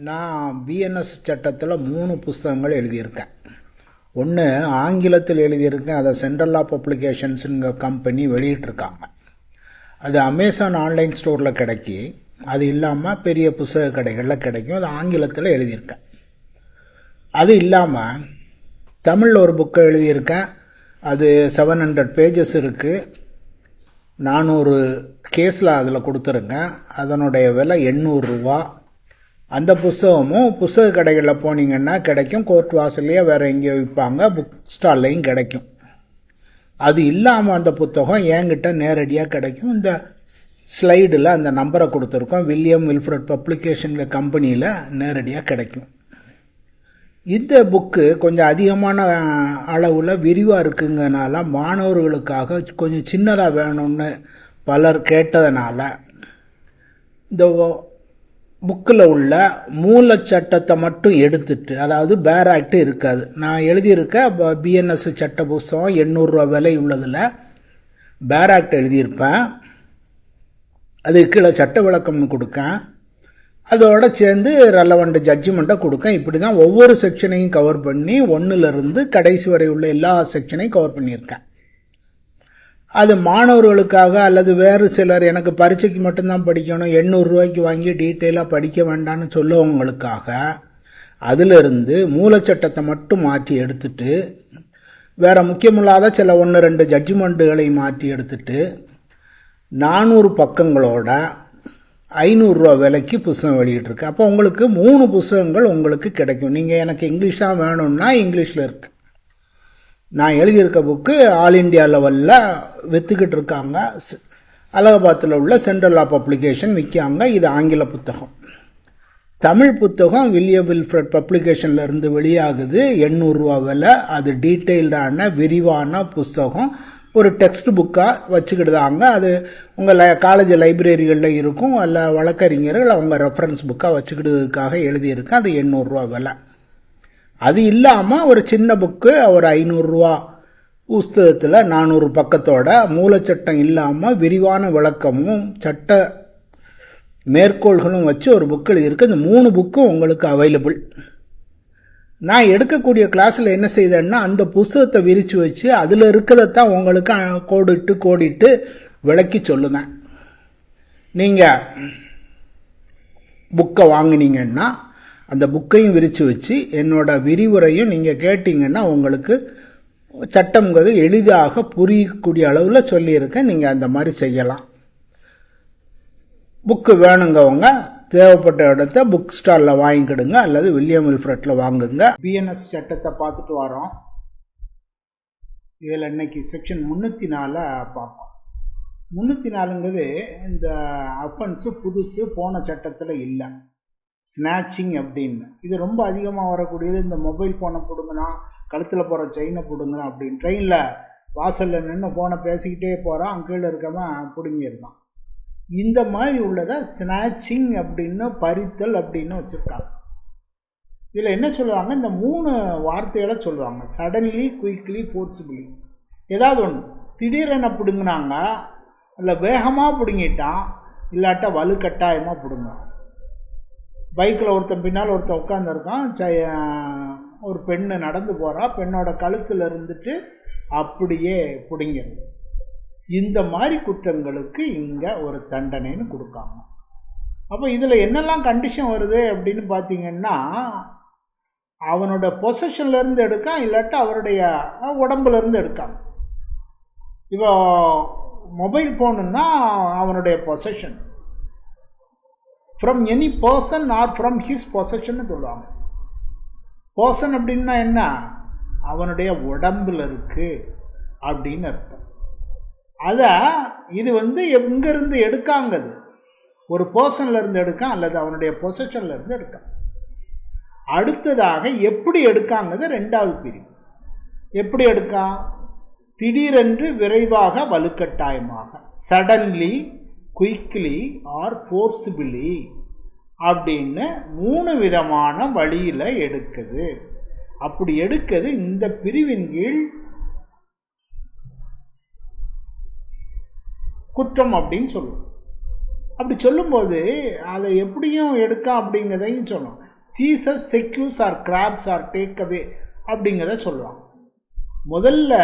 நான் பிஎன்எஸ் சட்டத்தில் மூணு புஸ்தகங்கள் எழுதியிருக்கேன். ஒன்று ஆங்கிலத்தில் எழுதியிருக்கேன். அதை சென்ட்ரல் ஆஃப் பப்ளிகேஷன்ஸுங்க கம்பெனி வெளியிட்டிருக்காங்க. அது அமேசான் ஆன்லைன் ஸ்டோரில் கிடைக்கி அது இல்லாமல் பெரிய புஸ்தக கடைகளில் கிடைக்கும். அது ஆங்கிலத்தில் எழுதியிருக்கேன். அது இல்லாமல் தமிழில் ஒரு புக்கை எழுதியிருக்கேன். அது செவன் ஹண்ட்ரட் பேஜஸ் இருக்குது நானூறு கேஸில் அதில் கொடுத்துருக்கேன். அதனுடைய விலை எண்ணூறுரூவா அந்த புஸ்தகமும் புஸ்தக கடைகளில் போனீங்கன்னா கிடைக்கும். கோர்ட் வாசல்லையே வேறு எங்கேயோ விற்பாங்க. புக் ஸ்டால்லையும் கிடைக்கும். அது இல்லாமல் அந்த புத்தகம் என்கிட்ட நேரடியாக கிடைக்கும். இந்த ஸ்லைடில் அந்த நம்பரை கொடுத்துருக்கோம். வில்லியம் வில்ஃப்ரட் பப்ளிகேஷனில் கம்பெனியில் நேரடியாக கிடைக்கும். இந்த புக்கு கொஞ்சம் அதிகமான அளவில் விரிவாக இருக்குங்கனால மாணவர்களுக்காக கொஞ்சம் சின்னதாக வேணும்னு பலர் கேட்டதுனால இந்த புக்கில் உள்ள மூல சட்டத்தை மட்டும் எடுத்துட்டு அதாவது பேர் ஆக்ட் இருக்காது. நான் எழுதியிருக்க பிஎன்எஸ் சட்ட புஸ்தகம் எண்ணூறுரூவா விலை உள்ளதில் பேர் ஆக்ட் எழுதியிருப்பேன். அது கீழே சட்ட விளக்கம்னு கொடுக்கேன். அதோட சேர்ந்து ரெலவெண்ட் ஜட்ஜ்மெண்ட்டை கொடுக்கேன். இப்படி தான் ஒவ்வொரு செக்ஷனையும் கவர் பண்ணி ஒன்றுலேருந்து கடைசி வரை உள்ள எல்லா செக்ஷனையும் கவர் பண்ணியிருக்கேன். அது மாணவர்களுக்காக அல்லது வேறு சிலர் எனக்கு பரீட்சைக்கு மட்டும்தான் படிக்கணும் எண்ணூறுரூவாய்க்கு வாங்கி டீட்டெயிலாக படிக்க வேண்டாம்னு சொல்லவங்களுக்காக அதிலிருந்து மூலச்சட்டத்தை மட்டும் மாற்றி எடுத்துட்டு வேற முக்கியமில்லாத சில ஒன்று ரெண்டு ஜட்ஜ்மெண்ட்டுகளை மாற்றி எடுத்துட்டு நானூறு பக்கங்களோட ஐநூறுரூவா விலைக்கு புஸ்தகம் வெளியிட்டிருக்கு. அப்போ உங்களுக்கு மூணு புஸ்தகங்கள் உங்களுக்கு கிடைக்கும். நீங்கள் எனக்கு இங்கிலீஷ் தான் வேணும்னா இங்கிலீஷில் இருக்குது நான் எழுதியிருக்க புக்கு ஆல் இண்டியா லெவலில் விற்றுக்கிட்டு இருக்காங்க. அலகாபாத்தில் உள்ள சென்ட்ரல் ஆஃப் பப்ளிகேஷன் விற்காங்க இது ஆங்கில புத்தகம். தமிழ் புத்தகம் வில்லியம் வில்ஃப்ரட் பப்ளிகேஷன்ல இருந்து வெளியாகுது. எண்ணூறுரூவா விலை. அது டீட்டெயில்டான விரிவான புஸ்தகம் ஒரு டெக்ஸ்ட் புக்காக வச்சுக்கிடுதாங்க அது உங்கள் காலேஜ் லைப்ரரிகளில் இருக்கும். அல்ல வழக்கறிஞர்கள் அவங்க ரெஃபரன்ஸ் புக்காக வச்சுக்கிடுறதுக்காக எழுதியிருக்கேன். அது எண்ணூறுரூவா விலை. அது இல்லாமல் ஒரு சின்ன புக்கு ஒரு ஐநூறுரூவா புஸ்தகத்தில் நானூறு பக்கத்தோட மூலச்சட்டம் இல்லாமல் விரிவான விளக்கமும் சட்ட மேற்கோள்களும் வச்சு ஒரு புக் எழுதியிருக்கு. இந்த மூணு புக்கும் உங்களுக்கு அவைலபிள் நான் எடுக்கக்கூடிய கிளாஸில் என்ன செய்தேன்னா அந்த புஸ்தகத்தை விரித்து வச்சு அதில் இருக்கிறதான் உங்களுக்கு கோடிட்டு கோடிட்டு விளக்கி சொல்லுவேன் நீங்கள் புக்கை வாங்கினீங்கன்னா அந்த புக்கையும் விரித்து வச்சு என்னோட விரிவுரையும் நீங்கள் கேட்டிங்கன்னா உங்களுக்கு சட்டம்ங்கிறது எளிதாக புரியக்கூடிய அளவில் சொல்லியிருக்கேன். நீங்கள் அந்த மாதிரி செய்யலாம். புக்கு வேணுங்கவங்க தேவைப்பட்ட இடத்த புக் ஸ்டாலில் வாங்கிக்கிடுங்க அல்லது வில்லியம் வில்ஃப்ரட்டில் வாங்குங்க. பிஎன்எஸ் சட்டத்தை பார்த்துட்டு வரோம். இதில் இன்னைக்கு செக்ஷன் முந்நூற்றி நாலை பார்ப்போம். முந்நூற்றி நாலுங்கிறது இந்த அஃபென்ஸு புதுசு போன சட்டத்தில் இல்லை. ஸ்நாச்சிங் அப்படின்னு. இது ரொம்ப அதிகமாக வரக்கூடியது இந்த மொபைல் ஃபோனை பிடுங்கினா கழுத்தில் போகிற செயினை பிடுங்கினா அப்படின்னு. ட்ரெயினில் வாசலில் நின்று ஃபோனை பேசிக்கிட்டே போகிறான் அங்கே இருக்கவன் பிடுங்கியிருந்தான் இந்த மாதிரி உள்ளதை ஸ்நாச்சிங் அப்படின்னு பறித்தல் அப்படின்னு வச்சுருக்காங்க. இதில் என்ன சொல்லுவாங்க? இந்த மூணு வார்த்தைகளை சொல்லுவாங்க. சடன்லி குயிக்லி ஃபோர்ஸிபிளி ஏதாவது ஒன்று திடீரென பிடுங்கினாங்க இல்லை வேகமாக பிடுங்கிட்டான் இல்லாட்டா வலுக்கட்டாயமாக பிடுங்கான் பைக்கில் ஒருத்தன் பின்னால் ஒருத்தன் உட்காந்துருக்கான் ஒரு பெண்ணு நடந்து போகிறா பெண்ணோட கழுத்தில் இருந்துட்டு அப்படியே பிடிங்கிறது இந்த மாதிரி குற்றங்களுக்கு இங்கே ஒரு தண்டனைன்னு கொடுக்காங்க. அப்போ இதில் என்னெல்லாம் கண்டிஷன் வருது அப்படின்னு பார்த்தீங்கன்னா அவனோட பொசஷன்லேருந்து எடுக்கான் இல்லாட்டா அவருடைய உடம்புலேருந்து எடுக்கான். இப்போ மொபைல் ஃபோனுன்னா அவனுடைய possession from any person or from his possession சொல்லுவாங்க. பர்சன் அப்படின்னா என்ன? அவனுடைய உடம்புல இருக்குது அப்படின்னு அர்த்தம். அதை இது வந்து எங்கேருந்து எடுக்காங்கது? ஒரு பர்சன்லேருந்து எடுக்கான் அல்லது அவனுடைய பொசஷன்லேருந்து எடுக்கான். அடுத்ததாக எப்படி எடுக்காங்கிறது ரெண்டாவது பிரிவு. எப்படி எடுக்கான்? திடீரென்று விரைவாக வலுக்கட்டாயமாக சடன்லி குயிக்லி ஆர் ஃபோர்ஸிபிளி அப்படின்னு மூணு விதமான வழியில் எடுக்குது. அப்படி எடுக்கிறது இந்த பிரிவின் கீழ் குற்றம் அப்படின்னு சொல்லுவோம் அப்படி சொல்லும்போது அதை எப்படியும் எடுக்க அப்படிங்கிறதையும் சொல்லலாம் seizes secures or grabs or take away அப்படிங்கிறத சொல்லலாம் முதல்ல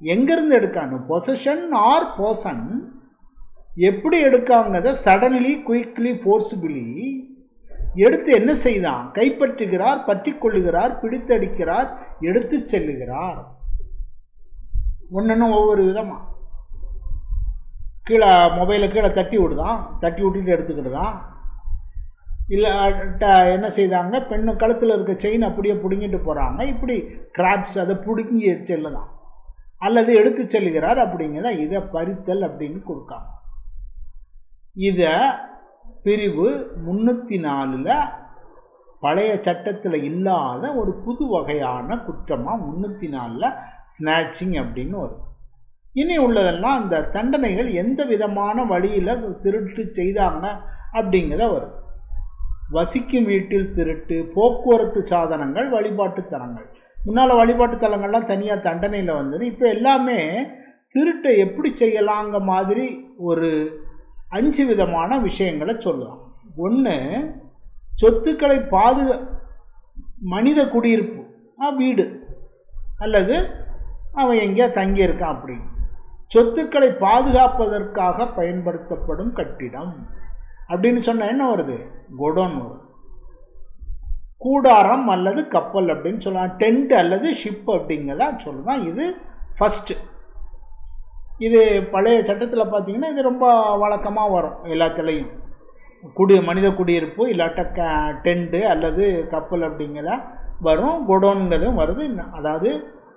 எங்கேருந்து எடுக்கணும்? பொசஷன் ஆர் பர்சன் எப்படி எடுக்காங்கிறத சடன்லி குயிக்லி ஃபோர்ஸிபிளி எடுத்து என்ன செய்தான்? கைப்பற்றுகிறார் பற்றி கொள்ளுகிறார் பிடித்தடிக்கிறார் எடுத்து செல்லுகிறார். ஒன்றுன்னு ஒவ்வொரு விதமாக கீழே மொபைலை கீழே தட்டி விடுதான் தட்டி விட்டுட்டு எடுத்துக்கிடுதான். இல்லை என்ன செய்தாங்க? பெண்ணு கழுத்தில் இருக்க செயின் அப்படியே பிடுங்கிட்டு போகிறாங்க இப்படி கிராப்ஸ் அதை பிடுங்கி செல்லுதான். அல்லது எடுத்து செல்கிறார் அப்படிங்கிறத இதை பறித்தல் அப்படின்னு கொடுக்காங்க இதை பிரிவு முன்னூற்றி நாலில் பழைய சட்டத்தில் இல்லாத ஒரு புது வகையான குற்றமாக முன்னூற்றி நாலில் ஸ்நாச்சிங் அப்படின்னு வரும். இனி உள்ளதெல்லாம் அந்த தண்டனைகள் எந்த விதமான வழியில் திருட்டு செய்தாங்க அப்படிங்கிறத வரும். வசிக்கும் வீட்டில் திருட்டு போக்குவரத்து சாதனங்கள் வழிபாட்டு தலங்கள். முன்னால் வழிபாட்டு தலங்கள்லாம் தனியாக தண்டனையில் வந்தது. இப்போ எல்லாமே திருட்டை எப்படி செய்யலாங்க மாதிரி ஒரு அஞ்சு விதமான விஷயங்களை சொல்லலாம் ஒன்று சொத்துக்களை பாதுகா மனித குடியிருப்பு வீடு அல்லது அவன் எங்கேயா தங்கியிருக்கான் அப்படின்னு. சொத்துக்களை பாதுகாப்பதற்காக பயன்படுத்தப்படும் கட்டிடம். அப்படின்னு சொன்னால் என்ன வருது? கொடோன் வரும். கூடாரம் அல்லது கப்பல் அப்படின்னு சொல்லலாம். டென்ட் அல்லது ஷிப் அப்படிங்கிறதா சொல்லலாம் இது ஃபஸ்ட்டு இது பழைய சட்டத்தில் பார்த்தீங்கன்னா இது ரொம்ப வழக்கமாக வரும் எல்லாத்துலேயும். குடி மனித குடியிருப்பு இல்லாட்ட க டென்ட்டு அல்லது கப்பல் அப்படிங்கிற வரும். குடோனுங்கிறதும் வருது. அதாவது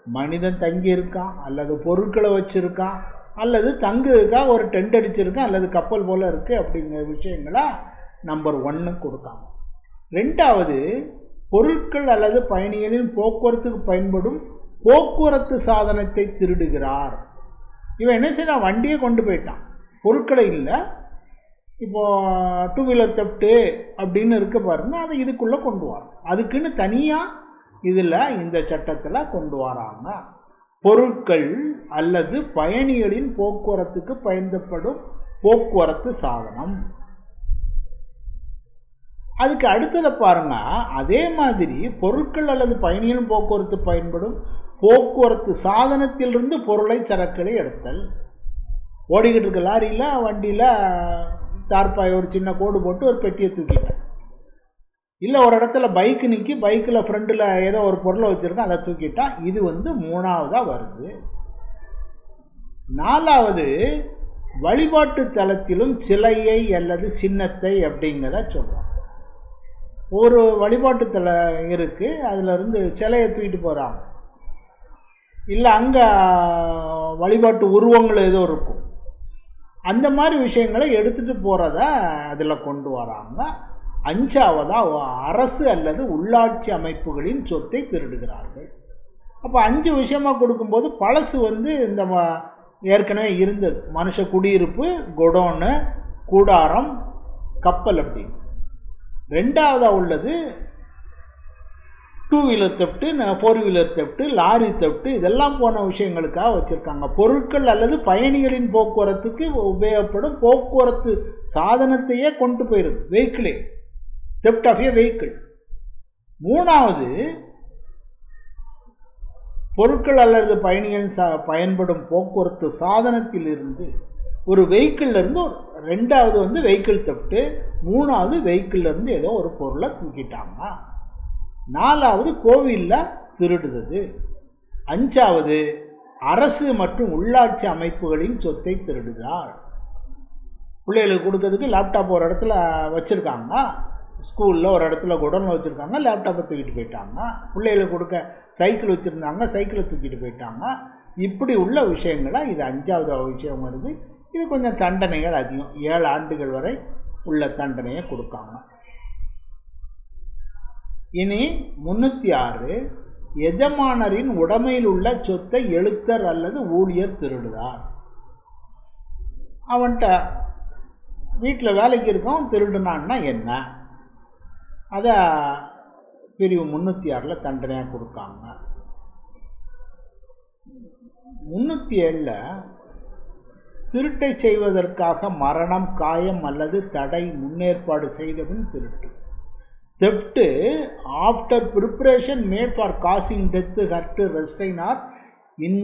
மனிதன் தங்கி இருக்கான் அல்லது பொருட்களை வச்சுருக்கான் அல்லது தங்குறதுக்காக ஒரு டென்ட் அடிச்சிருக்கான் அல்லது கப்பல் போல் இருக்குது அப்படிங்கிற விஷயங்களா நம்பர் ஒன்று கொடுக்காங்க. ரெண்டாவது பொருட்கள் அல்லது பயணிகளின் போக்குவரத்துக்கு பயன்படும் போக்குவரத்து சாதனத்தை திருடுகிறார். இவன் என்ன செய்தான் வண்டியை கொண்டு போயிட்டான். பொருட்களை இல்லை. இப்போது டூ வீலர் தெப்ட்டு அப்படின்னு இருக்க பாருங்க அதை இதுக்குள்ளே கொண்டு வரோம் அதுக்குன்னு தனியாக இதில் இந்த சட்டத்தில் கொண்டு வராங்க. பொருட்கள் அல்லது பயணிகளின் போக்குவரத்துக்கு பயன்படும் போக்குவரத்து சாதனம். அதுக்கு அடுத்ததை பாருங்க அதே மாதிரி பொருட்கள் அல்லது பயணிகளின் போக்குவரத்து பயன்படும் போக்குவரத்து சாதனத்திலிருந்து பொருளை சரக்குகளை எடுத்தல். ஓடிக்கிட்டு இருக்க லாரியில் வண்டியில் தார்பாய் ஒரு சின்ன கோடு போட்டு ஒரு பெட்டியை தூக்கிட்டேன். இல்லை ஒரு இடத்துல பைக்கு நிற்கி பைக்கில் ஃப்ரண்டில் ஏதோ ஒரு பொருளை வச்சுருக்கேன் அதை தூக்கிட்டான். இது வந்து மூணாவதாக வருது. நாலாவது வழிபாட்டு தலத்திலும் சிலையை அல்லது சின்னத்தை அப்படிங்கிறத சொல்கிறோம் ஒரு வழிபாட்டு தலை இருக்குது அதிலிருந்து சிலையை தூக்கிட்டு போகிறாங்க இல்லை அங்கே வழிபாட்டு உருவங்கள் ஏதோ இருக்கும். அந்த மாதிரி விஷயங்களை எடுத்துகிட்டு போகிறத அதில் கொண்டு வராங்க. அஞ்சாவதாக அரசு அல்லது உள்ளாட்சி அமைப்புகளின் சொத்தை திருடுகிறார்கள். அப்போ அஞ்சு விஷயமாக கொடுக்கும்போது பழசு வந்து இந்த ஏற்கனவே இருந்தது. மனுஷ குடியிருப்பு கொடோனு கூடாரம் கப்பல் அப்படின்னு. ரெண்டாவதாக உள்ளது two wheeler theft four wheeler theft lorry theft இதெல்லாம் போன விஷயங்களுக்காக வச்சுருக்காங்க. பொருட்கள் அல்லது பயணிகளின் போக்குவரத்துக்கு உபயோகப்படும் போக்குவரத்து சாதனத்தையே கொண்டு போயிடுது வெஹிக்கிளே தெப்ட் ஆஃப் ஏ வெஹிக்கிள் மூணாவது பொருட்கள் அல்லது பயணிகள் சா பயன்படும் போக்குவரத்து சாதனத்திலிருந்து ஒரு வெஹிக்கிள்லேருந்து ஒரு ரெண்டாவது வந்து வெஹிக்கிள் தெப்ட்டு மூணாவது வெஹிக்கிள்லேருந்து ஏதோ ஒரு பொருளை தூக்கிட்டாங்க நாலாவது கோவிலில் திருடுறது. அஞ்சாவது அரசு மற்றும் உள்ளாட்சி அமைப்புகளின் சொத்தை திருடுகிறாள். பிள்ளைகளுக்கு கொடுக்கறதுக்கு லேப்டாப் ஒரு இடத்துல வச்சுருக்காங்க ஸ்கூலில் ஒரு இடத்துல குடோனில் வச்சுருக்காங்க லேப்டாப்பை தூக்கிட்டு போயிட்டாங்க பிள்ளைகளுக்கு கொடுக்க சைக்கிள் வச்சுருந்தாங்க சைக்கிளை தூக்கிட்டு போயிட்டாங்க இப்படி உள்ள விஷயங்களாக இது அஞ்சாவது விஷயம் வருது. இது கொஞ்சம் தண்டனைகள் அதிகம். ஏழு ஆண்டுகள் வரை உள்ள தண்டனையை கொடுக்காங்க இனி முன்னூற்றி ஆறு எஜமானரின் உடமையில் உள்ள சொத்தை எழுத்தர் அல்லது ஊழியர் திருடுதார். அவன்கிட்ட வீட்டில் வேலைக்கு இருக்கவும் திருடுனான்னா என்ன? அதை பிரிவு முந்நூற்றி ஆறில் தண்டனையாக கொடுக்காங்க. முந்நூற்றி ஏழில் திருட்டை செய்வதற்காக மரணம் காயம் அல்லது தடை முன்னேற்பாடு செய்தவன் திருட்டு. Theft after preparation made for causing death hurt restraint or in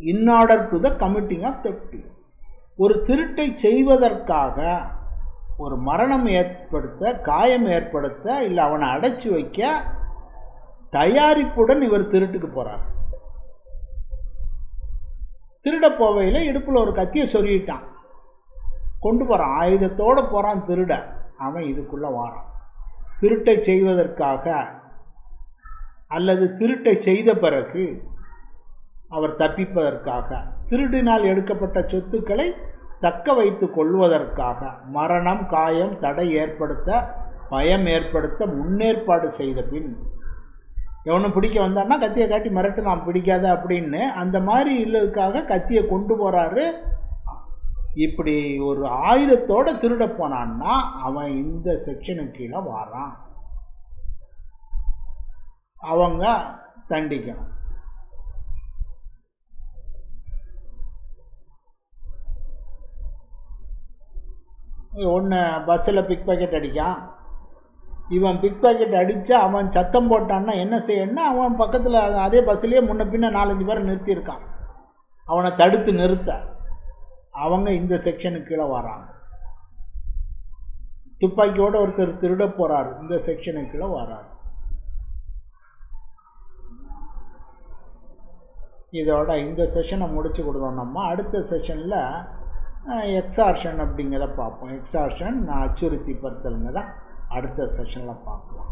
in order to the committing of theft ஒரு திருட்டை செய்வதற்காக ஒரு மரணம் ஏற்படுத்த காயம் ஏற்படுத்த இல்லை அவனை அடைச்சி வைக்க தயாரிப்புடன் இவர் திருட்டுக்கு போகிறார் திருட போவையில் இடுப்பில் ஒரு கத்தியை சொல்லிட்டான் கொண்டு போகிறான் ஆயுதத்தோடு போகிறான் திருட. அவன் இதுக்குள்ளே வாரான். திருட்டை செய்வதற்காக அல்லது திருட்டை செய்த பிறகு அவர் தப்பிப்பதற்காக திருடினால் எடுக்கப்பட்ட சொத்துக்களை தக்க வைத்து கொள்வதற்காக மரணம் காயம் தடை ஏற்படுத்த பயம் ஏற்படுத்த முன்னேற்பாடு செய்த பின் எவனும் பிடிக்க வந்தான்னா கத்தியை காட்டி மிரட்டு நான் பிடிக்காத அப்படின்னு அந்த மாதிரி இல்லதுக்காக கத்தியை கொண்டு போகிறாரு இப்படி ஒரு ஆயுதத்தோடு திருட போனான்னா அவன் இந்த செக்ஷனுக்கு கீழே வாரான். அவங்க தண்டிக்கணும். ஒன்று பஸ்ஸில் பிக் பாக்கெட் அடிக்கான். இவன் பிக் பாக்கெட் அடித்தா அவன் சத்தம் போட்டான்னா என்ன செய்யணும்னா அவன் பக்கத்தில் அதே பஸ்ஸிலேயே முன்ன பின்ன நாலஞ்சு பேரை நிறுத்தியிருக்கான். அவனை தடுத்து நிறுத்த. அவங்க இந்த செக்ஷனுக்கு கீழே வராங்க. துப்பாக்கியோட ஒருத்தர் திருட போகிறார் இந்த செக்ஷனுக்கு கீழே வராரு. இதோட இந்த செஷனை முடிச்சு கொடுத்தோம் நம்ம அடுத்த செஷனில் எக்ஸார்ஷன் அப்படிங்கிறத பார்ப்போம். எக்ஸார்ஷன் அச்சுறுத்தி படுத்தலுங்க தான் அடுத்த செஷனில் பார்க்கலாம்.